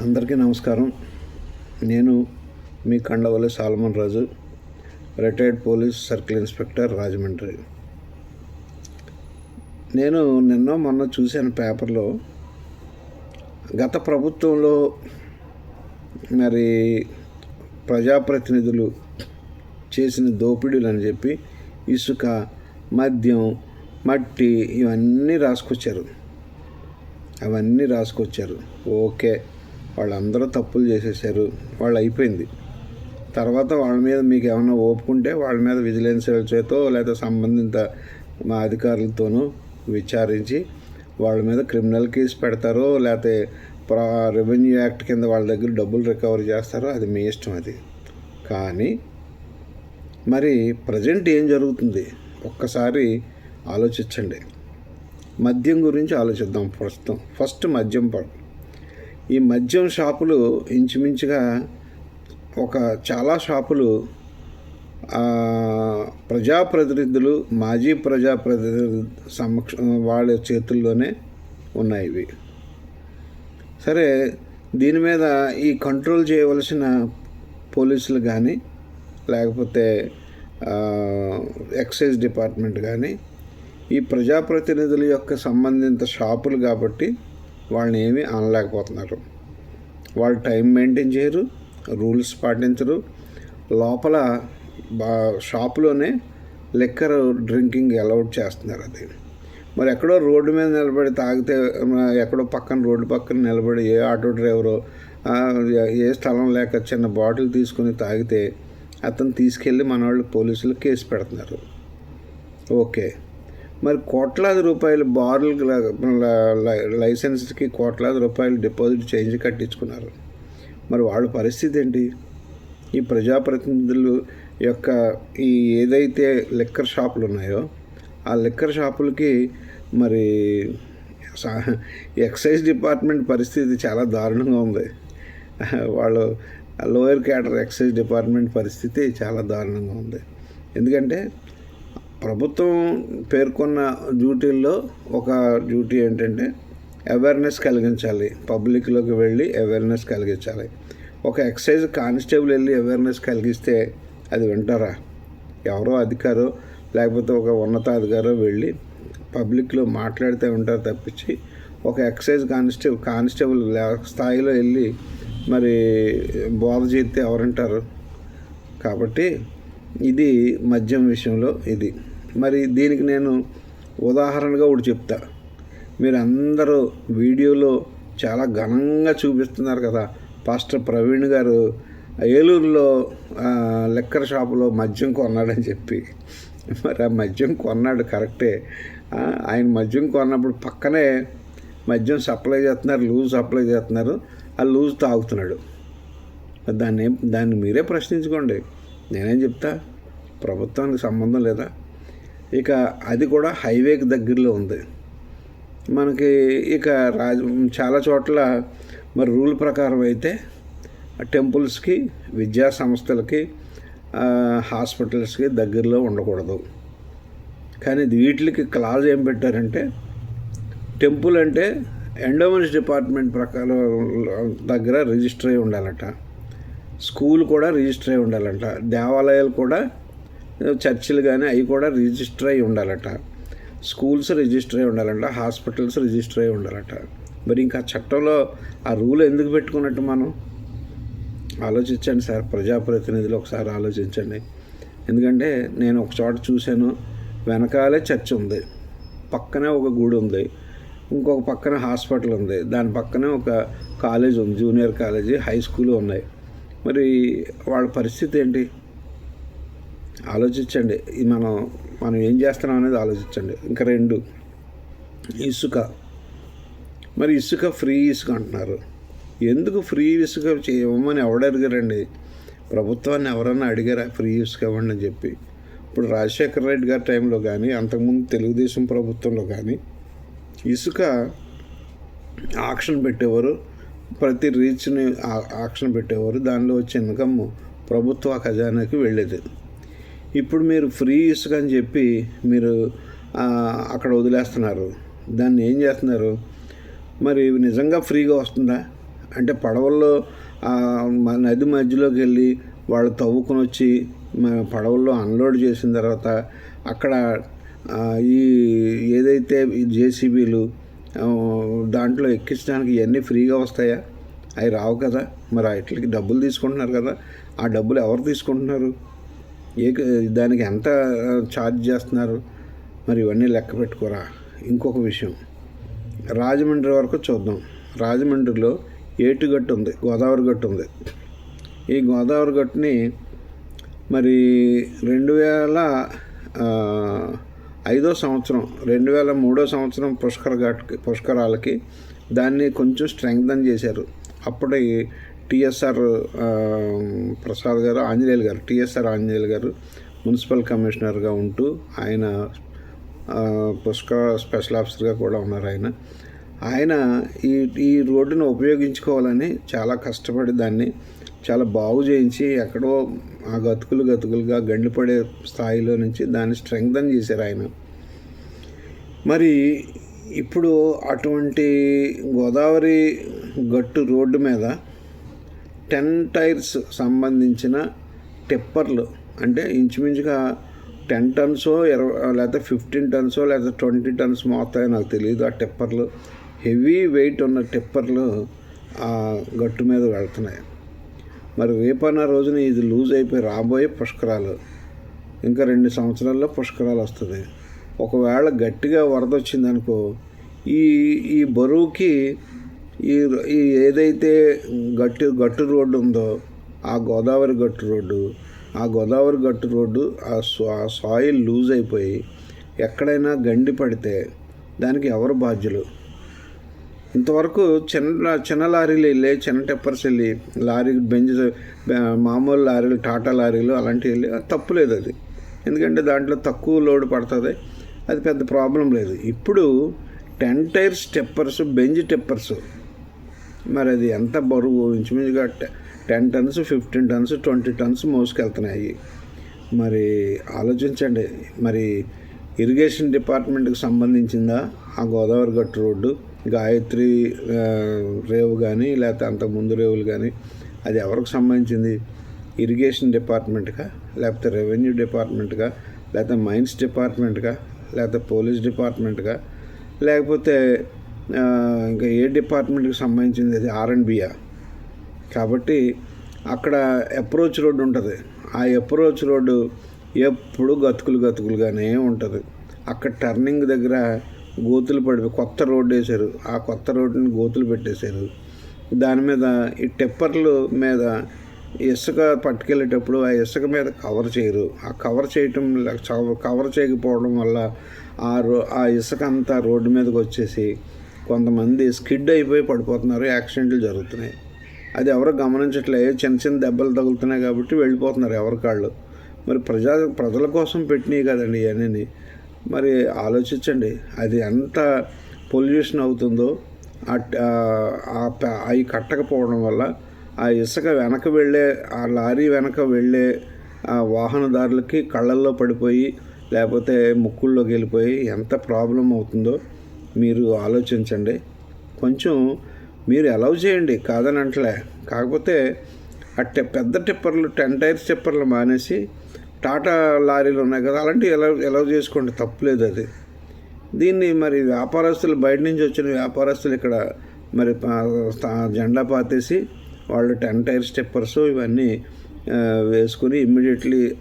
అందరికీ నమస్కారం. నేను మీ Kandavalli Solomon Raju retired police circle inspector Rajahmundry. నేను నిన్న మొన్న చూశాను పేపర్లో గత ప్రభుత్వంలో మరి ప్రజాప్రతినిధులు చేసిన దోపిడీలు అని చెప్పి ఇసుక మద్యం మట్టి ఇవన్నీ రాసుకొచ్చారు. అవన్నీ రాసుకొచ్చారు. ఓకే. వాళ్ళందరూ తప్పులు చేసేసారు. వాళ్ళు అయిపోయింది. తర్వాత వాళ్ళ మీద మీకు ఏమైనా ఓపుకుంటే వాళ్ళ మీద విజిలెన్స్ చేతో లేదా సంబంధిత మా అధికారులతోనూ విచారించి వాళ్ళ మీద క్రిమినల్ కేసు పెడతారో లేకపోతే ప్రా రెవెన్యూ యాక్ట్ కింద వాళ్ళ దగ్గర డబ్బులు రికవరీ చేస్తారో అది మీ ఇష్టం అది. కానీ మరి ప్రజెంట్ ఏం జరుగుతుంది? ఒక్కసారి ఆలోచించండి. మద్యం గురించి ఆలోచిద్దాం ప్రస్తుతం. ఫస్ట్ మద్యం పడు ఈ మద్యం షాపులు ఇంచుమించుగా ఒక చాలా షాపులు ప్రజాప్రతినిధులు మాజీ ప్రజాప్రతినిధులు సమక్ష వాళ్ళ చేతుల్లోనే ఉన్నాయి ఇవి. సరే దీని మీద ఈ కంట్రోల్ చేయవలసిన పోలీసులు కానీ లేకపోతే ఎక్సైజ్ డిపార్ట్మెంట్ కానీ ఈ ప్రజాప్రతినిధుల యొక్క సంబంధిత షాపులు కాబట్టి వాళ్ళని ఏమీ అనలేకపోతున్నారు. వాళ్ళు టైం మెయింటైన్ చేయరు రూల్స్ పాటించరు. లోపల బా షాపులోనే లిక్కర్ డ్రింకింగ్ అలౌడ్ చేస్తున్నారు అది. మరి ఎక్కడో రోడ్డు మీద నిలబడి తాగితే ఎక్కడో పక్కన రోడ్డు పక్కన నిలబడి ఏ ఆటో డ్రైవరు ఏ స్థలం లేక చిన్న బాటిల్ తీసుకుని తాగితే అతను తీసుకెళ్ళి మన వాళ్ళు పోలీసులు కేసు పెడుతున్నారు. ఓకే. మరి కోట్లాది రూపాయలు బార్లు లైసెన్స్కి కోట్లాది రూపాయలు డిపాజిట్ చేంజ్ కట్టించుకున్నారు. మరి వాళ్ళ పరిస్థితి ఏంటి? ఈ ప్రజాప్రతినిధులు యొక్క ఈ ఏదైతే లిక్కర్ షాపులు ఉన్నాయో ఆ లిక్కర్ షాపులకి మరి ఎక్సైజ్ డిపార్ట్మెంట్ పరిస్థితి చాలా దారుణంగా ఉంది. వాళ్ళు లోయర్ క్యాడర్ ఎక్సైజ్ డిపార్ట్మెంట్ పరిస్థితి చాలా దారుణంగా ఉంది. ఎందుకంటే ప్రభుత్వం పేర్కొన్న డ్యూటీల్లో ఒక డ్యూటీ ఏంటంటే అవేర్నెస్ కలిగించాలి. పబ్లిక్లోకి వెళ్ళి అవేర్నెస్ కలిగించాలి. ఒక ఎక్సైజ్ కానిస్టేబుల్ వెళ్ళి అవేర్నెస్ కలిగిస్తే అది వింటారా? ఎవరో అధికారో లేకపోతే ఒక ఉన్నతాధికారో వెళ్ళి పబ్లిక్లో మాట్లాడితే ఉంటారు తప్పించి ఒక ఎక్సైజ్ కానిస్టేబుల్ కానిస్టేబుల్ స్థాయిలో వెళ్ళి మరి బోధ చేస్తే ఎవరంటారు కాబట్టి ఇది మద్యం విషయంలో ఇది. మరి దీనికి నేను ఉదాహరణగా ఒకటి చెప్తా. మీరు అందరూ వీడియోలో చాలా ఘనంగా చూపిస్తున్నారు కదా పాస్టర్ ప్రవీణ్ గారు ఏలూరులో లెక్కర్ షాపులో మద్యం కొన్నాడని చెప్పి. మరి ఆ మద్యం కొన్నాడు కరెక్టే. ఆయన మద్యం కొన్నప్పుడు పక్కనే మద్యం సప్లై చేస్తున్నారు లూజ్ సప్లై చేస్తున్నారు ఆ లూజ్ తాగుతున్నాడు. దాన్ని ఏం దాన్ని మీరే ప్రశ్నించుకోండి. నేనేం చెప్తా? ప్రభుత్వానికి సంబంధం లేదా? ఇక అది కూడా హైవేకి దగ్గరలో ఉంది. మనకి ఇక రాజ చాలా చోట్ల మరి రూల్ ప్రకారం అయితే టెంపుల్స్కి విద్యా సంస్థలకి హాస్పిటల్స్కి దగ్గరలో ఉండకూడదు. కానీ వీటికి క్లాజ్ ఏం పెట్టారంటే టెంపుల్ అంటే ఎండోమెన్స్ డిపార్ట్మెంట్ ప్రకారం దగ్గర రిజిస్టర్ అయి ఉండాలట. స్కూల్ కూడా రిజిస్టర్ అయి ఉండాలంట. దేవాలయాలు కూడా చర్చిలు కానీ అవి కూడా రిజిస్టర్ అయి ఉండాలట. స్కూల్స్ రిజిస్టర్ అయి ఉండాలంట హాస్పిటల్స్ రిజిస్టర్ అయి ఉండాలట. మరి ఇంకా చట్టంలో ఆ రూల్ ఎందుకు పెట్టుకున్నట్టు మనం? ఆలోచించండి సార్ ప్రజాప్రతినిధులు ఒకసారి ఆలోచించండి. ఎందుకంటే నేను ఒక చోట చూశాను వెనకాలే చర్చ్ ఉంది పక్కనే ఒక గుడి ఉంది ఇంకొక పక్కన హాస్పిటల్ ఉంది దాని పక్కనే ఒక కాలేజ్ ఉంది జూనియర్ కాలేజీ హై స్కూల్ ఉన్నాయి. మరి వాళ్ళ పరిస్థితి ఏంటి? ఆలోచించండి. మనం మనం ఏం చేస్తున్నాం అనేది ఆలోచించండి. ఇంకా రెండు ఇసుక. మరి ఇసుక ఫ్రీ ఇసుక అంటున్నారు. ఎందుకు ఫ్రీ ఇసుక చేయమని ఎవడ అడిగారండి? ప్రభుత్వాన్ని ఎవరన్నా అడిగారా ఫ్రీ ఇసుక ఇవ్వండి అని చెప్పి? ఇప్పుడు రాజశేఖర రెడ్డి గారి టైంలో కానీ అంతకుముందు తెలుగుదేశం ప్రభుత్వంలో కానీ ఇసుక ఆక్షన్ పెట్టేవారు. ప్రతి రీచ్ని ఆక్షన్ పెట్టేవారు. దానిలో వచ్చే ఇన్కమ్ ప్రభుత్వ ఖజానాకి వెళ్ళేది. ఇప్పుడు మీరు ఫ్రీ ఇసుక అని చెప్పి మీరు అక్కడ వదిలేస్తున్నారు. దాన్ని ఏం చేస్తున్నారు? మరి నిజంగా ఫ్రీగా వస్తుందా? అంటే పడవల్లో నది మధ్యలోకి వెళ్ళి వాళ్ళు తవ్వుకొని వచ్చి మన పడవల్లో అన్లోడ్ చేసిన తర్వాత అక్కడ ఈ ఏదైతే ఈ జేసీబీలు దాంట్లో ఎక్కించడానికి ఇవన్నీ ఫ్రీగా వస్తాయా? అవి రావు కదా. మరి వాటికి డబ్బులు తీసుకుంటున్నారు కదా. ఆ డబ్బులు ఎవరు తీసుకుంటున్నారు? ఏ దానికి ఎంత ఛార్జ్ చేస్తున్నారు? మరి ఇవన్నీ లెక్క పెట్టుకోరా? ఇంకొక విషయం. రాజమండ్రి వరకు చూద్దాం. రాజమండ్రిలో ఏటుగట్టు ఉంది గోదావరి గట్టు ఉంది. ఈ గోదావరి గట్టుని మరి రెండు వేల ఐదో సంవత్సరం రెండు వేల మూడో సంవత్సరం పుష్కర ఘాట్కి పుష్కరాలకి దాన్ని కొంచెం స్ట్రెంగ్దన్ చేశారు. అప్పటి టిఎస్ఆర్ ప్రసాద్ గారు ఆంజనేయులు గారు టిఎస్ఆర్ ఆంజనేయులు గారు మున్సిపల్ కమిషనర్గా ఉంటూ ఆయన పుష్కర స్పెషల్ ఆఫీసర్గా కూడా ఉన్నారు ఆయన. ఆయన ఈ ఈ రోడ్డును ఉపయోగించుకోవాలని చాలా కష్టపడి దాన్ని చాలా బాగు చేయించి ఎక్కడో ఆ గతుకులు గతుకులుగా గండిపడే స్థాయిలో నుంచి దాన్ని స్ట్రెంగ్థన్ చేశారు ఆయన. మరి ఇప్పుడు అటువంటి గోదావరి గట్టు రోడ్డు మీద టెన్ టైర్స్ సంబంధించిన టిప్పర్లు అంటే ఇంచుమించుగా టెన్ టన్సో ఇరవై లేకపోతే ఫిఫ్టీన్ టన్సో లేకపోతే ట్వంటీ టన్స్ మోస్తాయో నాకు తెలియదు ఆ టిప్పర్లు. హెవీ వెయిట్ ఉన్న టిప్పర్లు ఆ గట్టు మీద వెళ్తున్నాయి. మరి రేపన్న రోజున ఇది లూజ్ అయిపోయి రాబోయే పుష్కరాలు. ఇంకా రెండు సంవత్సరాల్లో పుష్కరాలు వస్తుంది. ఒకవేళ గట్టిగా వరద వచ్చిందనుకో ఈ ఈ బరువుకి ఈ ఈ ఏదైతే గట్టి గట్టు రోడ్డు ఉందో ఆ గోదావరి గట్టు రోడ్డు ఆ గోదావరి గట్టు రోడ్డు ఆ సా- సాయిల్ లూజ్ అయిపోయి ఎక్కడైనా గండి పడితే దానికి ఎవరు బాధ్యులు? ఇంతవరకు చిన్న చిన్న లారీలు వెళ్ళి చిన్న టెప్పర్స్ వెళ్ళి లారీ బెంజ్ మామూలు లారీలు టాటా లారీలు అలాంటివి వెళ్ళి అది తప్పు లేదు అది. ఎందుకంటే దాంట్లో తక్కువ లోడ్ పడుతుంది. అది పెద్ద ప్రాబ్లం లేదు. ఇప్పుడు ten tyres tippers Benz tippers మరి అది ఎంత బరువు? ఇంచుమించుగా ten tons fifteen tons twenty tons మోసుకెళ్తున్నాయి. మరి ఆలోచించండి. మరి ఇరిగేషన్ డిపార్ట్మెంట్కి సంబంధించిందా? ఆ గోదావరి గట్టు రోడ్డు గాయత్రి రేవు కానీ లేకపోతే అంతకు ముందు రేవులు కానీ అది ఎవరికి సంబంధించింది? ఇరిగేషన్ డిపార్ట్మెంట్గా లేకపోతే రెవెన్యూ డిపార్ట్మెంట్గా లేకపోతే మైన్స్ డిపార్ట్మెంట్గా లేకపోతే పోలీస్ డిపార్ట్మెంట్గా లేకపోతే ఇంకా ఏ డిపార్ట్మెంట్కి సంబంధించింది అది? ఆర్ అండ్ కాబట్టి అక్కడ అప్రోచ్ రోడ్డు ఉంటుంది. ఆ అప్రోచ్ రోడ్డు ఎప్పుడు గతుకులు గతుకులుగానే ఉంటుంది. అక్కడ టర్నింగ్ దగ్గర గోతులు పడిపోయి కొత్త రోడ్డు వేశారు. ఆ కొత్త రోడ్డుని గోతులు పెట్టేశారు. దాని మీద ఈ టెప్పర్లు మీద ఇసుక పట్టుకెళ్ళేటప్పుడు ఆ ఇసుక మీద కవర్ చేయరు. ఆ కవర్ చేయటం కవర్ చేయకపోవడం వల్ల ఆ రో ఆ ఇసుక అంతా రోడ్డు మీదకి వచ్చేసి కొంతమంది స్కిడ్ అయిపోయి పడిపోతున్నారు యాక్సిడెంట్లు జరుగుతున్నాయి. అది ఎవరు గమనించట్లేదు. చిన్న చిన్న దెబ్బలు తగులుతున్నాయి కాబట్టి వెళ్ళిపోతున్నారు ఎవరి కాళ్ళు. మరి ప్రజా ప్రజల కోసం పెట్టినవి కదండి ఇవన్నీ. మరి ఆలోచించండి అది ఎంత పొల్యూషన్ అవుతుందో ఆ- అవి కట్టకపోవడం వల్ల ఆ ఇసుక వెనక వెళ్ళే ఆ లారీ వెనక వెళ్ళే ఆ వాహనదారులకి కళ్ళల్లో పడిపోయి లేకపోతే ముక్కుల్లోకి వెళ్ళిపోయి ఎంత ప్రాబ్లం అవుతుందో మీరు ఆలోచించండి. కొంచెం మీరు అలౌ చేయండి కాదని అంటలే కాకపోతే అట్టే పెద్ద టిప్పర్లు టెన్ టైర్స్ టిప్పర్లు మానేసి టాటా లారీలు ఉన్నాయి కదా అలాంటివి ఎలా ఎలా చేసుకోండి. తప్పులేదు అది. దీన్ని మరి వ్యాపారస్తులు బయట నుంచి వచ్చిన వ్యాపారస్తులు ఇక్కడ మరి జెండా పాతేసి వాళ్ళు టెన్ టైర్ స్టెప్పర్స్ ఇవన్నీ వేసుకుని ఇమ్మీడియట్లీ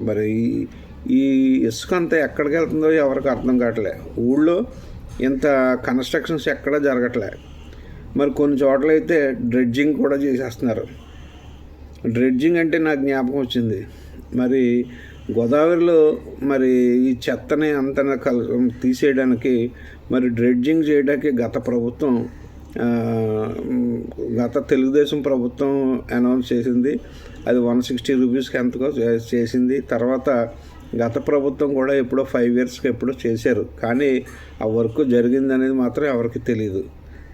మరి ఈ- ఈ ఇసుక అంతా ఎక్కడికి వెళ్తుందో ఎవరికి అర్థం కావట్లే. ఊళ్ళో ఇంత కన్స్ట్రక్షన్స్ ఎక్కడా జరగట్లే. మరి కొన్ని చోట్ల అయితే డ్రెడ్జింగ్ కూడా చేసేస్తున్నారు. డ్రెడ్జింగ్ అంటే నాకు జ్ఞాపకం వచ్చింది. మరి గోదావరిలో మరి ఈ చెత్తని అంత కల్ తీసేయడానికి మరి డ్రెడ్జింగ్ చేయడానికి గత ప్రభుత్వం గత తెలుగుదేశం ప్రభుత్వం అనౌన్స్ చేసింది. అది వన్ సిక్స్టీ రూపీస్కి ఎంతకో చేసింది. తర్వాత గత ప్రభుత్వం కూడా ఎప్పుడో ఫైవ్ ఇయర్స్కి ఎప్పుడో చేశారు. కానీ ఆ వర్క్ జరిగింది అనేది మాత్రం ఎవరికి తెలియదు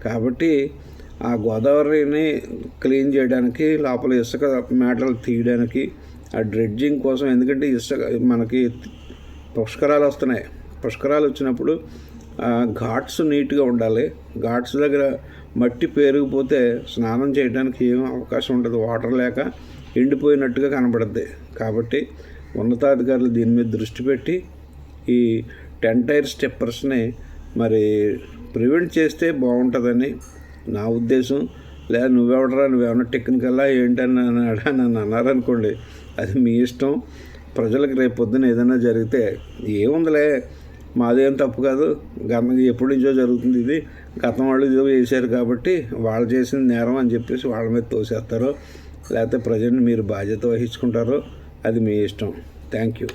కాబట్టి ఆ గోదావరిని క్లీన్ చేయడానికి లోపల ఇసుక మేటలు తీయడానికి ఆ డ్రెడ్జింగ్ కోసం ఎందుకంటే ఇసుక మనకి పుష్కరాలు వస్తున్నాయి. పుష్కరాలు వచ్చినప్పుడు ఘాట్స్ నీట్గా ఉండాలి. ఘాట్స్ దగ్గర మట్టి పేరుకుపోతే స్నానం చేయడానికి ఏం అవకాశం ఉండదు. వాటర్ లేక ఎండిపోయినట్టుగా కనబడుద్ది. కాబట్టి ఉన్నతాధికారులు దీని మీద దృష్టి పెట్టి ఈ టెన్ టైర్ స్టెప్పర్స్ని మరి ప్రివెంట్ చేస్తే బాగుంటుందని నా ఉద్దేశం. లేదా నువ్వెవడరా నువ్వేమన్నా టెక్నికల్లా ఏంటని అడా నన్ను అన్నారనుకోండి అది మీ ఇష్టం. ప్రజలకు రేపు పొద్దున ఏదైనా జరిగితే ఏముందిలే మాదేం తప్పు కాదు. గతం ఎప్పటి నుంచో జరుగుతుంది ఇది. గతం వాళ్ళు ఇదో చేశారు కాబట్టి వాళ్ళు చేసిన నేరం అని చెప్పేసి వాళ్ళ మీద తోసేస్తారు. లేకపోతే ప్రజెంట్ మీరు బాధ్యత వహించుకుంటారు. అది మీ ఇష్టం. Thank you.